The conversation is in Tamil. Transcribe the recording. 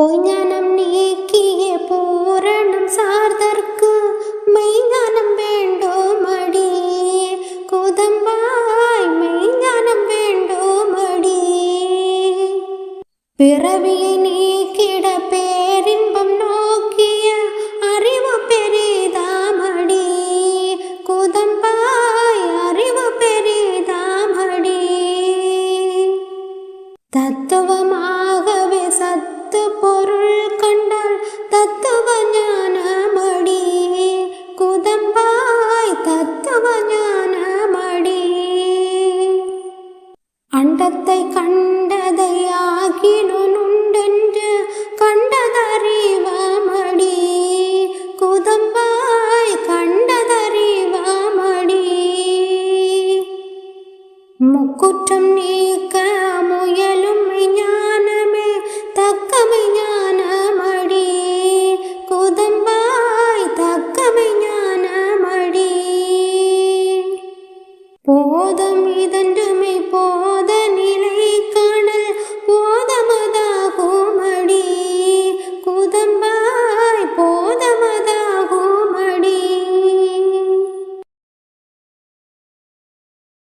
பொய்ஞானம் நீக்கிய பூரணம் சார்தற்கு மெய்ஞானம் வேண்டோமடி. குதம்பாய் மெய்ஞானம் வேண்டோமடி. பிறவியை நீக்கிட பேரின்பம் நோக்கிய அறிவு பெரிதாமடி. குதம்பாய் அறிவு பெரிதாமடி. தத்துவமாகவே தத்து பொருள் கண்டால் தத்துவ ஞானமடி. குதம்பாய் தத்துவ ஞானமடி. அண்டத்தை கண்டதை ஆகினுண்டென்று கண்டதறிவமடி. குதம்பாய் கண்டதறிவமடி. முக்குற்றம் நீக்க முயல் 我的，你的